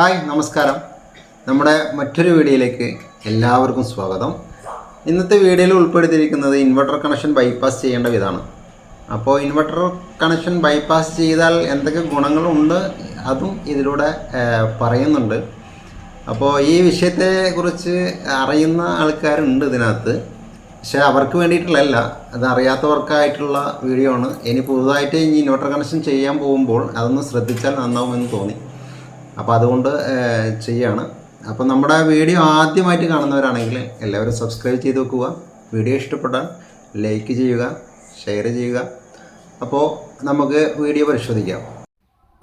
Hi നമസ്കാരം. നമ്മുടെ മറ്റൊരു വീഡിയോയിലേക്ക് എല്ലാവർക്കും സ്വാഗതം. ഇന്നത്തെ വീഡിയോയിൽ ഉൾപ്പെടുത്തിയിരിക്കുന്നത് ഇൻവെർട്ടർ കണക്ഷൻ ബൈപ്പാസ് ചെയ്യേണ്ട വിധമാണ്. അപ്പോൾ ഇൻവെർട്ടർ കണക്ഷൻ ബൈപ്പാസ് ചെയ്താൽ എന്തൊക്കെ ഗുണങ്ങളുണ്ട് അതും ഇതിലൂടെ പറയുന്നുണ്ട്. അപ്പോൾ ഈ വിഷയത്തെക്കുറിച്ച് അറിയുന്ന ആൾക്കാരുണ്ട് ഇതിനകത്ത്. പക്ഷേ അവർക്ക് വേണ്ടിയിട്ടുള്ളതല്ല. അത് അറിയാത്തവർക്കായിട്ടുള്ള വീഡിയോ ആണ്. ഇനി പുതുതായിട്ട് ഇനി ഇൻവെർട്ടർ കണക്ഷൻ ചെയ്യാൻ പോകുമ്പോൾ അതൊന്ന് ശ്രദ്ധിച്ചാൽ നന്നാവുമെന്ന് തോന്നി. അപ്പോൾ അതുകൊണ്ട് ചെയ്യാണ്. അപ്പോൾ നമ്മുടെ വീഡിയോ ആദ്യമായിട്ട് കാണുന്നവരാണെങ്കിൽ എല്ലാവരും സബ്സ്ക്രൈബ് ചെയ്ത് വെക്കുക. വീഡിയോ ഇഷ്ടപ്പെട്ടാൽ ലൈക്ക് ചെയ്യുക ഷെയർ ചെയ്യുക. അപ്പോൾ നമുക്ക് വീഡിയോ പരിശോധിക്കാം.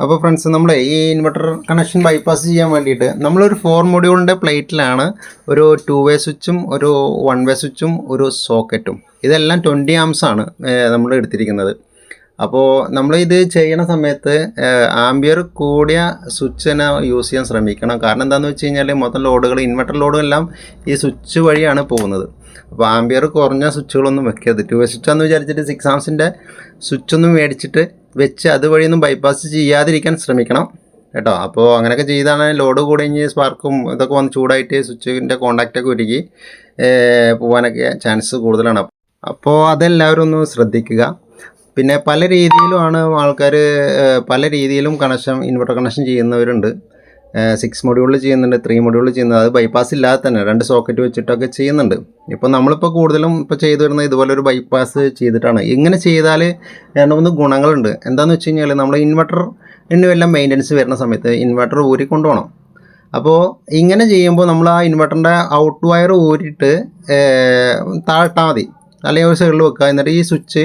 അപ്പോൾ ഫ്രണ്ട്സ് നമ്മുടെ ഈ ഇൻവെർട്ടർ കണക്ഷൻ ബൈപ്പാസ് ചെയ്യാൻ വേണ്ടിയിട്ട് നമ്മളൊരു ഫോർ മൊഡ്യൂളിന്റെ പ്ലേറ്റിലാണ് ഒരു ടു വേ സ്വിച്ചും ഒരു വൺ വേ സ്വിച്ചും ഒരു സോക്കറ്റും ഇതെല്ലാം ട്വന്റി ആംസ് ആണ് നമ്മൾ എടുത്തിരിക്കുന്നത്. അപ്പോൾ നമ്മൾ ഇത് ചെയ്യണ സമയത്ത് ആംബിയർ കൂടിയ സ്വിച്ച് തന്നെ യൂസ് ചെയ്യാൻ ശ്രമിക്കണം. കാരണം എന്താണെന്ന് വെച്ച് കഴിഞ്ഞാൽ മൊത്തം ലോഡുകൾ ഇൻവെർട്ടർ ലോഡുകളെല്ലാം ഈ സ്വിച്ച് വഴിയാണ് പോകുന്നത്. അപ്പോൾ ആംബിയർ കുറഞ്ഞ സ്വിച്ചുകളൊന്നും വെക്കരുത്. ടു സ്വിച്ച് സ്വിച്ചാന്ന് വിചാരിച്ചിട്ട് സിക്സ് ആംസിന്റെ സ്വിച്ചൊന്നും മേടിച്ചിട്ട് വെച്ച് അതുവഴിയൊന്നും ബൈപ്പാസ് ചെയ്യാതിരിക്കാൻ ശ്രമിക്കണം കേട്ടോ. അപ്പോൾ അങ്ങനെയൊക്കെ ചെയ്താണ് ലോഡ് കൂടി കഴിഞ്ഞ് സ്പാർക്കും ഇതൊക്കെ വന്ന് ചൂടായിട്ട് സ്വിച്ചിന്റെ കോണ്ടാക്റ്റൊക്കെ ഒരുക്കി പോകാനൊക്കെ ചാൻസ് കൂടുതലാണ്. അപ്പോൾ അതെല്ലാവരും ഒന്ന് ശ്രദ്ധിക്കുക. പിന്നെ പല രീതിയിലുമാണ് ആൾക്കാർ പല രീതിയിലും കണക്ഷൻ ഇൻവെർട്ടർ കണക്ഷൻ ചെയ്യുന്നവരുണ്ട്. സിക്സ് മൊഡ്യൂളിൽ ചെയ്യുന്നുണ്ട് ത്രീ മൊഡ്യൂളിൽ ചെയ്യുന്നുണ്ട്. അത് ബൈപ്പാസ് ഇല്ലാതെ തന്നെ രണ്ട് സോക്കറ്റ് വെച്ചിട്ടൊക്കെ ചെയ്യുന്നുണ്ട്. ഇപ്പോൾ നമ്മളിപ്പോൾ കൂടുതലും ഇപ്പോൾ ചെയ്തു വരുന്നത് ഇതുപോലൊരു ബൈപ്പാസ് ചെയ്തിട്ടാണ്. ഇങ്ങനെ ചെയ്താൽ രണ്ട് മൂന്ന് ഗുണങ്ങളുണ്ട്. എന്താണെന്ന് വെച്ച് കഴിഞ്ഞാൽ നമ്മൾ ഇൻവെർട്ടറിന് വല്ല മെയിന്റനൻസ് വരുന്ന സമയത്ത് ഇൻവെർട്ടർ ഊരി കൊണ്ടുപോകണം അപ്പോൾ ഇങ്ങനെ ചെയ്യുമ്പോൾ നമ്മൾ ആ ഇൻവെർട്ടറിന്റെ ഔട്ട് വയർ ഊരിയിട്ട് താഴ്ത്താൽ മതി. അല്ലെങ്കിൽ ഒരു സൈഡിൽ വെക്കുക. എന്നിട്ട് ഈ സ്വിച്ച്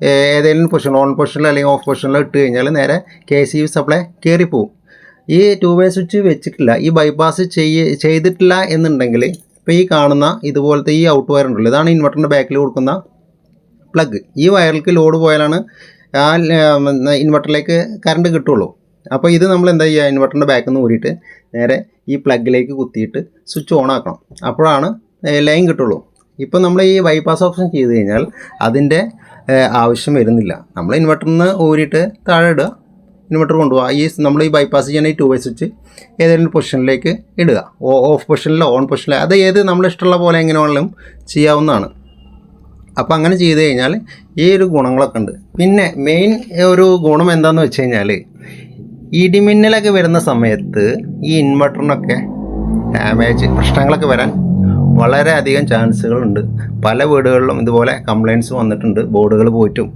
ഏതെങ്കിലും പൊസിഷൻ ഓൺ പൊസിഷനിൽ അല്ലെങ്കിൽ ഓഫ് പൊസിഷനിൽ ഇട്ട് കഴിഞ്ഞാൽ നേരെ കെ സി ബി സപ്ലൈ കയറിപ്പോവും ഈ ടു വേ സ്വിച്ച് വെച്ചിട്ടില്ല ഈ ബൈപ്പാസ് ചെയ്യ ചെയ്തിട്ടില്ല എന്നുണ്ടെങ്കിൽ ഇപ്പോൾ ഈ കാണുന്ന ഇതുപോലത്തെ ഈ ഔട്ട് വയർ ഉണ്ടല്ലോ ഇതാണ് ഇൻവെർട്ടറിന്റെ ബാക്കിൽ കൊടുക്കുന്ന പ്ലഗ് ഈ വയറിലേക്ക് ലോഡ് പോയാലാണ് ആ ഇൻവെർട്ടറിലേക്ക് കറണ്ട് കിട്ടുള്ളൂ. അപ്പോൾ ഇത് നമ്മൾ എന്താ ചെയ്യുക ഇൻവെർട്ടറിന്റെ ബാക്കിൽ നിന്ന് ഊരിയിട്ട് നേരെ ഈ പ്ലഗിലേക്ക് കുത്തിയിട്ട് സ്വിച്ച് ഓൺ ആക്കണം. അപ്പോഴാണ് ലൈൻ കിട്ടുള്ളൂ. ഇപ്പോൾ നമ്മൾ ഈ ബൈപ്പാസ് ഓപ്ഷൻ ചെയ്ത് കഴിഞ്ഞാൽ അതിന്റെ ആവശ്യം വരുന്നില്ല. നമ്മൾ ഇൻവെർട്ടറിൽ നിന്ന് ഊരിയിട്ട് താഴെ ഇടുക. ഇൻവെർട്ടർ കൊണ്ടുപോകുക ഈ നമ്മൾ ഈ ബൈപ്പാസ് ചെയ്യണ ഈ ടു വൈ സ്വിച്ച് ഏതെങ്കിലും പൊസിഷനിലേക്ക് ഇടുക. ഓഫ് പൊസിഷനിലോ ഓൺ പൊസിഷനിലോ അത് ഏത് നമ്മൾ ഇഷ്ടമുള്ള പോലെ എങ്ങനെ വേണമെങ്കിലും ചെയ്യാവുന്നതാണ്. അപ്പോൾ അങ്ങനെ ചെയ്ത് കഴിഞ്ഞാൽ ഈ ഒരു ഗുണങ്ങളൊക്കെ ഉണ്ട്. പിന്നെ മെയിൻ ഒരു ഗുണം എന്താണെന്ന് വെച്ച് കഴിഞ്ഞാൽ ഇടിമിന്നലൊക്കെ വരുന്ന സമയത്ത് ഈ ഇൻവെർട്ടറിനൊക്കെ ഡാമേജ് പ്രശ്നങ്ങളൊക്കെ വരാൻ വളരെയധികം ചാൻസുകളുണ്ട്. പല വീടുകളിലും ഇതുപോലെ കംപ്ലയിൻസ് വന്നിട്ടുണ്ട് ബോർഡുകൾ പോയിട്ടും.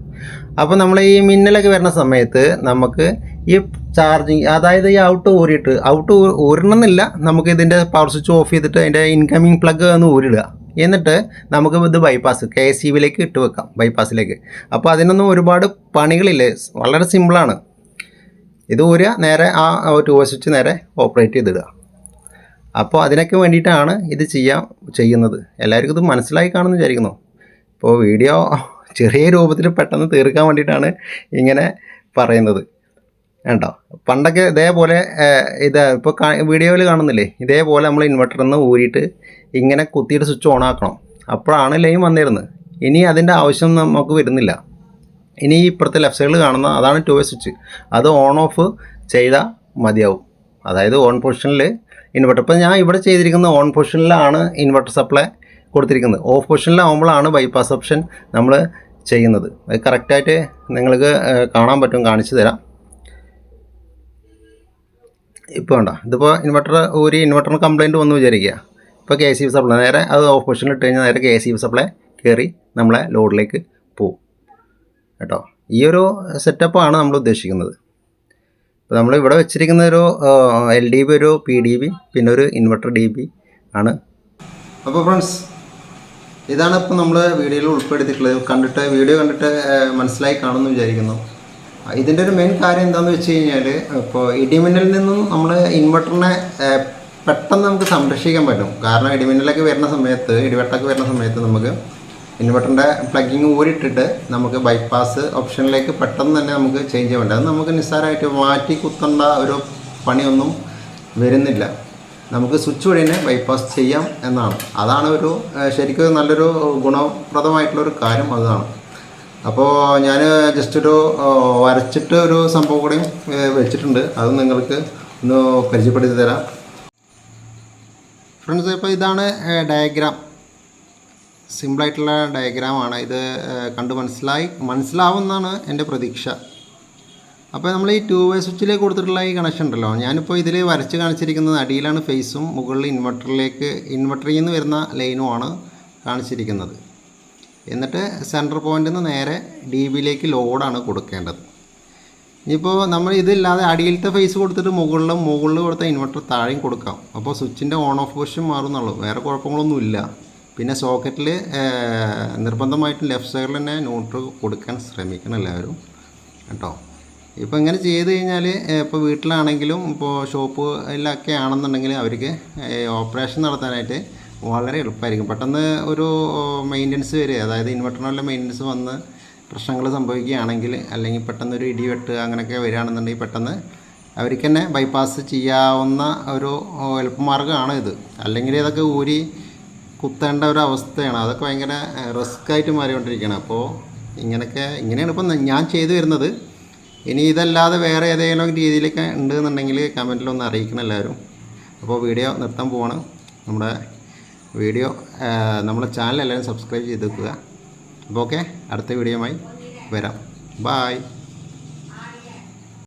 അപ്പോൾ നമ്മൾ ഈ മിന്നലൊക്കെ വരുന്ന സമയത്ത് നമുക്ക് ഈ ചാർജിങ് അതായത് ഈ ഔട്ട് ഊരിയിട്ട് ഔട്ട് ഊരണമെന്നില്ല. നമുക്ക് ഇതിന്റെ പവർ സ്വിച്ച് ഓഫ് ചെയ്തിട്ട് അതിന്റെ ഇൻകമിങ് പ്ലഗ് ഒന്ന് ഊരിടുക എന്നിട്ട് നമുക്ക് ഇത് ബൈപ്പാസ് കെ എസ് ബിയിലേക്ക് ഇട്ട് വെക്കാം ബൈപ്പാസിലേക്ക് അപ്പോൾ അതിനൊന്നും ഒരുപാട് പണികളില്ല? വളരെ സിമ്പിളാണ് ഇത് ഊരുക നേരെ ആ ടൂ സ്വിച്ച് നേരെ ഓപ്പറേറ്റ് ചെയ്തിടുക. അപ്പോൾ അതിനൊക്കെ വേണ്ടിയിട്ടാണ് ഇത് ചെയ്യാൻ ചെയ്യുന്നത്. എല്ലാവർക്കും ഇത് മനസ്സിലായി കാണുമെന്ന് വിചാരിക്കുന്നു. ഇപ്പോൾ വീഡിയോ ചെറിയ രൂപത്തിൽ പെട്ടെന്ന് തീർക്കാൻ വേണ്ടിയിട്ടാണ് ഇങ്ങനെ പറയുന്നത്. കേട്ടോ പണ്ടൊക്കെ ഇതേപോലെ ഇത് ഇപ്പോൾ വീഡിയോയിൽ കാണുന്നില്ലേ? ഇതേപോലെ നമ്മൾ ഇൻവെർട്ടറിൽ നിന്ന് ഊരിയിട്ട് ഇങ്ങനെ കുത്തിയിട്ട് സ്വിച്ച് ഓൺ ആക്കണം. അപ്പോഴാണ് ലൈം വന്നിരുന്നത്. ഇനി അതിന്റെ ആവശ്യം നമുക്ക് വരുന്നില്ല. ഇനി ഇപ്പുറത്തെ ലെഫ്റ്റ് സൈഡിൽ കാണുന്ന അതാണ് ടു വേ സ്വിച്ച് അത് ഓൺ ഓഫ് ചെയ്താൽ മതിയാവും. അതായത് ഓൺ പൊസിഷനിൽ ഇൻവെർട്ടർ. ഇപ്പോൾ ഞാൻ ഇവിടെ ചെയ്തിരിക്കുന്ന ഓൺ പൊസിഷനിലാണ് ഇൻവെർട്ടർ സപ്ലൈ കൊടുത്തിരിക്കുന്നത്. ഓഫ് പൊസിഷനിലാവുമ്പോഴാണ് ബൈപ്പാസ് ഓപ്ഷൻ നമ്മൾ ചെയ്യുന്നത്. അത് കറക്റ്റായിട്ട് നിങ്ങൾക്ക് കാണാൻ പറ്റും കാണിച്ചു തരാം. ഇപ്പോൾ വേണ്ട ഇതിപ്പോൾ ഇൻവെർട്ടർ ഒരു ഇൻവെർട്ടറിന് കംപ്ലയിന്റ് വന്നു വിചാരിക്കുക. ഇപ്പോൾ കെ സി സപ്ലൈ നേരെ അത് ഓഫ് പൊസിഷനിൽ ഇട്ട് കഴിഞ്ഞാൽ നേരെ കെ സി സപ്ലൈ കയറി നമ്മളെ ലോഡിലേക്ക് പോവും കേട്ടോ? ഈ ഒരു സെറ്റപ്പാണ് നമ്മൾ ഉദ്ദേശിക്കുന്നത്. ഇപ്പോൾ നമ്മൾ ഇവിടെ വെച്ചിരിക്കുന്ന ഒരു എൽ ഡി ബി ഒരു പി ഡി ബി പിന്നെ ഒരു ഇൻവെർട്ടർ ഡി ബി ആണ്. അപ്പോൾ ഫ്രണ്ട്സ് ഇതാണ് ഇപ്പോൾ നമ്മൾ വീഡിയോയിൽ ഉൾപ്പെടുത്തിയിട്ടുള്ളത്. കണ്ടിട്ട് വീഡിയോ കണ്ടിട്ട് മനസ്സിലായി കാണുമെന്ന് വിചാരിക്കുന്നു. ഇതിന്റെ ഒരു മെയിൻ കാര്യം എന്താണെന്ന് വെച്ച് കഴിഞ്ഞാൽ ഇപ്പോൾ ഇടിമിന്നലിൽ നിന്നും നമ്മൾ ഇൻവെർട്ടറിനെ പെട്ടെന്ന് നമുക്ക് സംരക്ഷിക്കാൻ പറ്റും. കാരണം ഇടിമിന്നലൊക്കെ വരുന്ന സമയത്ത് ഇടിവെട്ടൊക്കെ വരുന്ന സമയത്ത് നമുക്ക് ഇൻവെർട്ടറിന്റെ പ്ലഗിങ് ഊരിട്ടിട്ട് നമുക്ക് ബൈപ്പാസ് ഓപ്ഷനിലേക്ക് പെട്ടെന്ന് തന്നെ നമുക്ക് ചേഞ്ച് ചെയ്യാൻ അത് നമുക്ക് നിസ്സാരമായിട്ട് മാറ്റി കുത്തേണ്ട ഒരു പണിയൊന്നും വരുന്നില്ല. നമുക്ക് സ്വിച്ച് വഴി തന്നെ ബൈപ്പാസ് ചെയ്യാം എന്നാണ്. അതാണ് ഒരു ശരിക്കും നല്ലൊരു ഗുണപ്രദമായിട്ടുള്ളൊരു കാര്യം അതാണ്. അപ്പോൾ ഞാൻ ജസ്റ്റ് ഒരു വരച്ചിട്ട് ഒരു സംഭവം കൂടെയും വെച്ചിട്ടുണ്ട്. അത് നിങ്ങൾക്ക് ഒന്ന് പരിചയപ്പെടുത്തി തരാം. ഫ്രണ്ട്സ് ഇപ്പോൾ ഇതാണ് ഡയഗ്രാം സിമ്പിളായിട്ടുള്ള ഡയഗ്രാമാണ് ഇത് കണ്ട് മനസ്സിലായി മനസ്സിലാവുമെന്നാണ് എന്റെ പ്രതീക്ഷ. അപ്പോൾ നമ്മൾ ഈ ടു വേ സ്വിച്ചിലേക്ക് കൊടുത്തിട്ടുള്ള ഈ കണക്ഷൻ ഉണ്ടല്ലോ. ഞാനിപ്പോൾ ഇതിൽ വരച്ച് കാണിച്ചിരിക്കുന്നത് അടിയിലാണ് ഫേസും മുകളിൽ ഇൻവെർട്ടറിലേക്ക് ഇൻവെർട്ടറിൽ നിന്ന് വരുന്ന ലൈനുമാണ് കാണിച്ചിരിക്കുന്നത്. എന്നിട്ട് സെന്റർ പോയിന്റിൽ നിന്ന് നേരെ ഡി ബിയിലേക്ക് ലോഡാണ് കൊടുക്കേണ്ടത്. ഇനിയിപ്പോൾ നമ്മൾ ഇതില്ലാതെ അടിയിലത്തെ ഫേസ് കൊടുത്തിട്ട് മുകളിലും മുകളിൽ കൊടുത്ത ഇൻവെർട്ടർ താഴെയും കൊടുക്കാം. അപ്പോൾ സ്വിച്ചിന്റെ ഓൺ ഓഫ് പൊസിഷൻ മാറുന്നുള്ളൂ വേറെ കുഴപ്പങ്ങളൊന്നുമില്ല. പിന്നെ സോക്കറ്റിൽ നിർബന്ധമായിട്ടും ലെഫ്റ്റ് സൈഡിൽ തന്നെ ന്യൂട്രൽ കൊടുക്കാൻ ശ്രമിക്കണം എല്ലാവരും കേട്ടോ. ഇപ്പോൾ ഇങ്ങനെ ചെയ്ത് കഴിഞ്ഞാൽ ഇപ്പോൾ വീട്ടിലാണെങ്കിലും ഇപ്പോൾ ഷോപ്പിലൊക്കെ ആണെന്നുണ്ടെങ്കിൽ അവർക്ക് ഓപ്പറേഷൻ നടത്താനായിട്ട് വളരെ എളുപ്പമായിരിക്കും. പെട്ടെന്ന് ഒരു മെയിന്റനൻസ് വരിക. അതായത് ഇൻവെർട്ടറിനുള്ള മെയിന്റനൻസ് വന്ന് പ്രശ്നങ്ങൾ സംഭവിക്കുകയാണെങ്കിൽ അല്ലെങ്കിൽ പെട്ടെന്ന് ഒരു ഇടിവെട്ട് അങ്ങനെയൊക്കെ വരികയാണെന്നുണ്ടെങ്കിൽ പെട്ടെന്ന് അവർക്ക് തന്നെ ബൈപ്പാസ് ചെയ്യാവുന്ന ഒരു എളുപ്പമാർഗമാണ് ഇത്. അല്ലെങ്കിൽ ഇതൊക്കെ ഊരി കുത്തേണ്ട ഒരു അവസ്ഥയാണ്. അതൊക്കെ ഭയങ്കര റിസ്ക് ആയിട്ട് മാറിക്കൊണ്ടിരിക്കുകയാണ് അപ്പോൾ ഇങ്ങനെയൊക്കെ ഇങ്ങനെയാണ് ഇപ്പം ഞാൻ ചെയ്തു വരുന്നത്. ഇനി ഇതല്ലാതെ വേറെ ഏതെങ്കിലും രീതിയിലൊക്കെ ഉണ്ട് എന്നുണ്ടെങ്കിൽ കമന്റിലൊന്ന് അറിയിക്കണം എല്ലാവരും. അപ്പോൾ വീഡിയോ നിർത്താൻ പോവാണ്. നമ്മുടെ വീഡിയോ നമ്മുടെ ചാനൽ എല്ലാവരും സബ്സ്ക്രൈബ് ചെയ്ത് വെക്കുക. അപ്പോൾ ഓക്കെ അടുത്ത വീഡിയോയുമായി വരാം. ബായ്